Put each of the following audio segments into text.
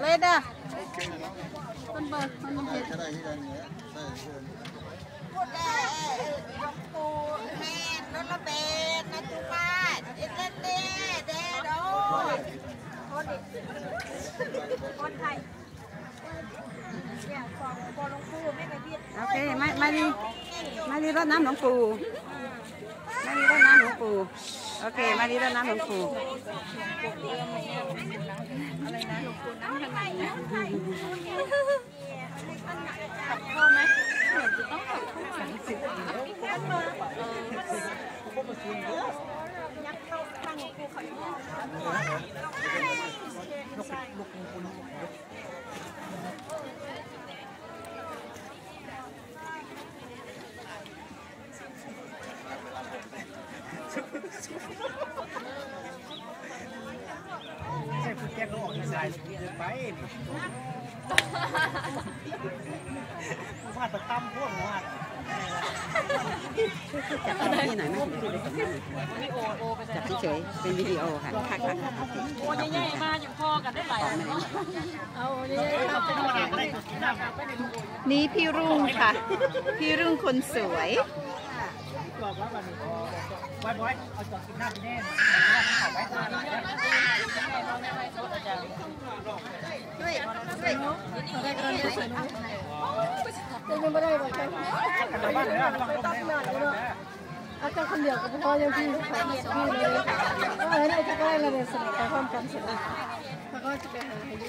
เลยเด้อโอเคเนะต้นเบอร์ต้นเบอร์ก็ได้ที่กันต้นพูดได้ลวงปู่แม่นนละเบนนะจุมาเอ็นเล่นเล่เด้โดคนคนไทยเนี่ยของบอลงปู่ไม่ไปเบียดโอเคมามาดีมาดีรดน้ำหลวงปู่มาดีรดน้ำหลวงปู่โอเคมาดีรดน้ำหลวงปู่ ใช่คุณแกก็ออกสายไปวาดประตั้มพวกวาด จับที่หน่อยไหมจับเฉยๆเป็นวิดีโอค่ะค่ะค่ะโอเคโอ้ยใหญ่มาอย่างพอกันได้หลายเอาใหญ่นี่พี่รุ่งค่ะ พี่รุ่งคนสวยบอกว่าวันนี้วันไว้เอาจอดกินน้ำแน่เอาไว้ด้วยด้วย ยังไม่ได้บอกใครกันบ้านเลยต้องต้องแน่อาจารย์คนเดียวก็พอยังพี่ค่ะพี่เลยก็เห็นไอ้ที่ใกล้เราเนี่ยสนิทกับความกันสนิทแล้วก็จะไปหาอายุ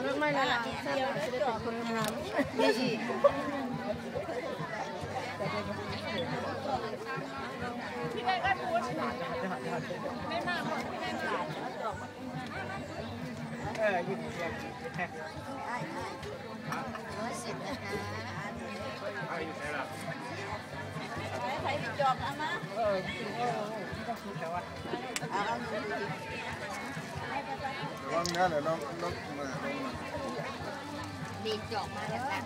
เรื่องไม่ละล่ะแค่เราจะได้เป็นคนงามนี่อีกเออยืนเรียงแท็กร้อย เออต้องคิดแต่ว่าระวังนะเดี๋ยวน้องน้องมาลงมา ดีจอกมาแล้วค่ะ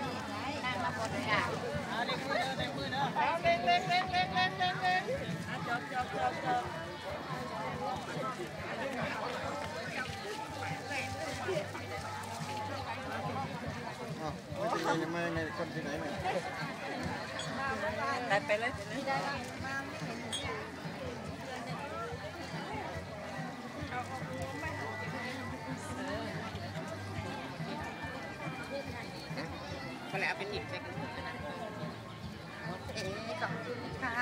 นั่งมาบนกา อ๋อคนที่ไหนมาไงคนที่ไหนเนี่ย ได้ไปเลยก็เลยเอาไปหยิบใส่กระปุกนะเอ๊ะขอบคุณค่ะ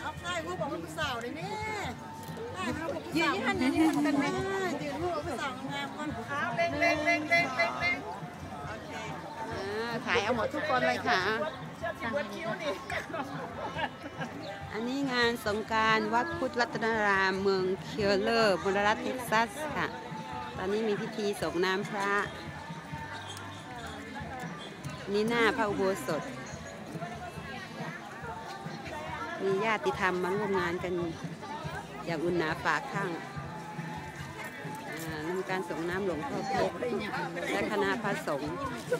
เอาใครผู้บอกว่าผู้สาวเลยเนี่ยได้เขาบอกผู้สาวยืนหันยืนหันกันแม่ยืนผู้ผู้สาวงามคนขาวเล่งเล่งเล่งเล่งเล่งเล่งโอเคถ่ายเอาหมดทุกคนเลยค่ะ อันนี้งานสงการวัดพุทธรัตนารามเมืองเคียวเลอร์มลรัฐเท็กซัสค่ะ ตอนนี้มีพิธีส่งน้ำพระ นี่หน้าพระอุโบสถ มีญาติธรรมมาร่วมงานกันอย่างอุ่นหนาฝากข้างอ่านำการส่งน้ำหลวงพ่อเพชรและคณะพระสงฆ์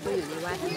ที่อยู่ในวัดนี้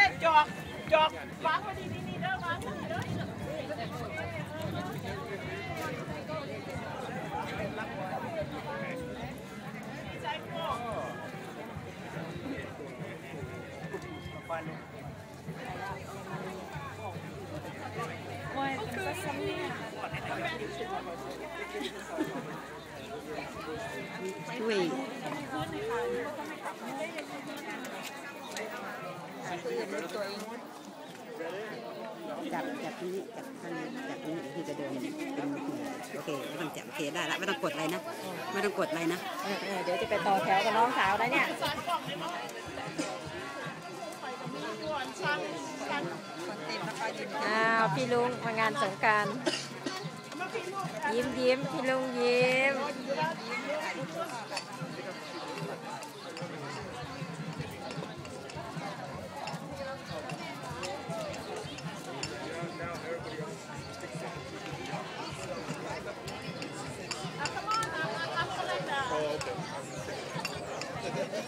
อจัดการให้เด้อโอเคจอกจอกวางไว้ดีนี่นี่ จับจับตรงนี้จับข้างนี้จับตรงนี้ที่จะเดินเป็นโอเคไม่ต้องจับโอเคได้ละไม่ต้องกดอะไรนะไม่ต้องกดอะไรนะเดี๋ยวจะไปต่อแถวกับน้องสาวนะเนี่ยอ้าวพี่ลุงมางานสงการยิ้มยิ้มพี่ลุงยิ้ม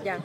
ya.